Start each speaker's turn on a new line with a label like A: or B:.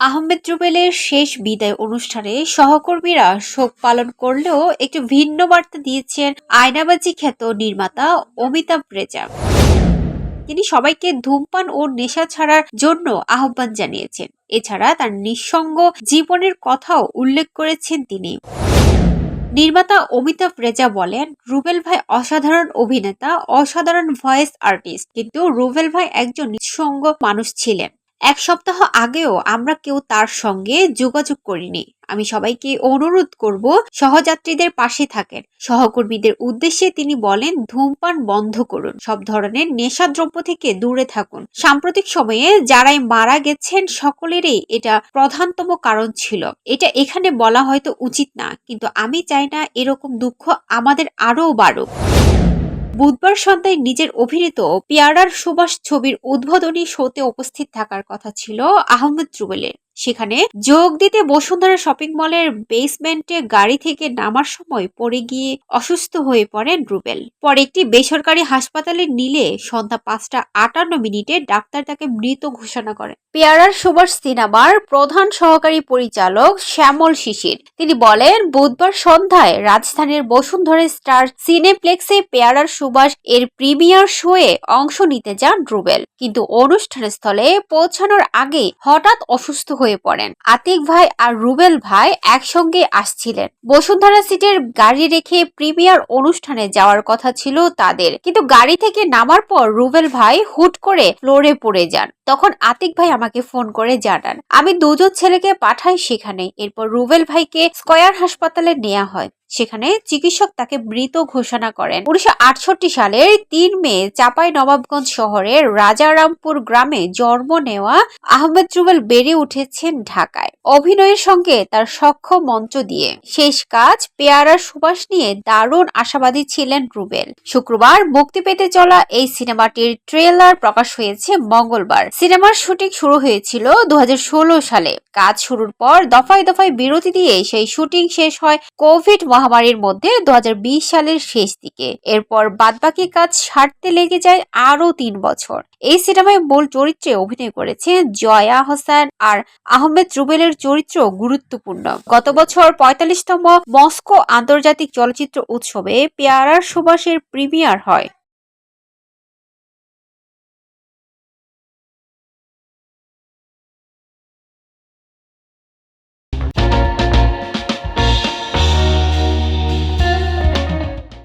A: আহমেদ রুবেলের শেষ বিদায় অনুষ্ঠানে সহকর্মীরা শোক পালন করলেও একটি ভিন্ন বার্তা দিয়েছেন আয়নাবাজি খ্যাত নির্মাতা অমিতাভ রেজা। তিনি সবাইকে ধূমপান ও নেশা ছাড়ার জন্য আহ্বান জানিয়েছেন। এছাড়া তার নিঃসঙ্গ জীবনের কথাও উল্লেখ করেছেন তিনি। নির্মাতা অমিতাভ রেজা বলেন, রুবেল ভাই অসাধারণ অভিনেতা, অসাধারণ ভয়েস আর্টিস্ট, কিন্তু রুবেল ভাই একজন নিঃসঙ্গ মানুষ ছিলেন। এক সপ্তাহ আগেও আমরা কেউ তার সঙ্গে যোগাযোগ করিনি। আমি সবাইকে অনুরোধ করব, সহযাত্রীদের পাশে থাকেন। সহকর্মীদের উদ্দেশ্যে তিনি বলেন, ধূমপান বন্ধ করুন। সব ধরনের নেশাদ্রব্য থেকে দূরে থাকুন। সাম্প্রতিক সময়ে যারাই মারা গেছেন, সকলেরই এটা প্রধানতম কারণ ছিল। এটা এখানে বলা হয়তো উচিত না, কিন্তু আমি চাই না এরকম দুঃখ আমাদের আরও বাড়ুক। বুধবার সন্ধ্যায় নিজের অভিনীত পিয়ারার সুবাস ছবির উদ্বোধনী শোতে উপস্থিত থাকার কথা ছিল আহমেদ রুবেলের সেখানে যোগ দিতে বসুন্ধরা শপিং মলের বেসমেন্টে গাড়ি থেকে নামার সময় পড়ে গিয়ে অসুস্থ হয়ে পড়েন রুবেল। পরে একটি বেসরকারি হাসপাতালে নিলে সন্ধ্যা পাঁচটা আটান্ন মিনিটে ডাক্তার তাকে মৃত ঘোষণা করেন পেয়ারার সুভাষ সিনেমার প্রধান সহকারী পরিচালক শ্যামল শিশির। তিনি বলেন, বুধবার সন্ধ্যায় রাজধানীর বসুন্ধরা স্টার সিনেপ্লেক্সে পেয়ারার সুভাষ এর প্রিমিয়ার শোয়ে অংশ নিতে যান রুবেল। কিন্তু অনুষ্ঠান স্থলে পৌঁছানোর আগে হঠাৎ অসুস্থ হয়ে পড়েন। আতিক ভাই আর রুবেল ভাই একসঙ্গে আসছিলেন। বসুন্ধরা সিটের গাড়ি রেখে প্রিমিয়ার অনুষ্ঠানে যাওয়ার কথা ছিল তাদের। কিন্তু গাড়ি থেকে নামার পর রুবেল ভাই হুট করে ফ্লোরে পড়ে যান। তখন আতিক ভাই আমাকে ফোন করে জানান। আমি দুজন ছেলেকে পাঠাই সেখানে। এরপর রুবেল ভাইকে স্কয়ার হাসপাতালে নেওয়া হয়। সেখানে চিকিৎসক তাকে মৃত ঘোষণা করেন। উনিশশো সালের তিন মে চাপাই নবাবগঞ্জ শহরের রাজারামপুর গ্রামে জন্ম নেওয়া আহমেদ রুবেল বেড়ে উঠেছেন ঢাকায়। অভিনয়ের সঙ্গে তার সক্ষম মঞ্চ দিয়ে। শেষ কাজ পেয়ারার সুবাস নিয়ে দারুণ আশাবাদী ছিলেন রুবেল। শুক্রবার মুক্তি পেতে চলা এই সিনেমাটির ট্রেলার প্রকাশ হয়েছে মঙ্গলবার। সিনেমার শুটিং শুরু হয়েছিল দু হাজার ষোলো সালে। কাজ শুরুর পর দফায় দফায় বিরতি দিয়ে সেই শুটিং শেষ হয় কোভিড মহামারীর মধ্যে দু হাজার বিশ সালের শেষ দিকে। এরপর বাদবাকি কাজ সারতে লেগে যায় আরও তিন বছর। এই সিনেমায় মূল চরিত্রে অভিনয় করেছে জয়া হোসেন আর আহমেদ রুবেলের চরিত্র গুরুত্বপূর্ণ। গত বছর পঁয়তাল্লিশতম মস্কো আন্তর্জাতিক চলচ্চিত্র উৎসবে পেয়ারার সুবাসের প্রিমিয়ার হয়।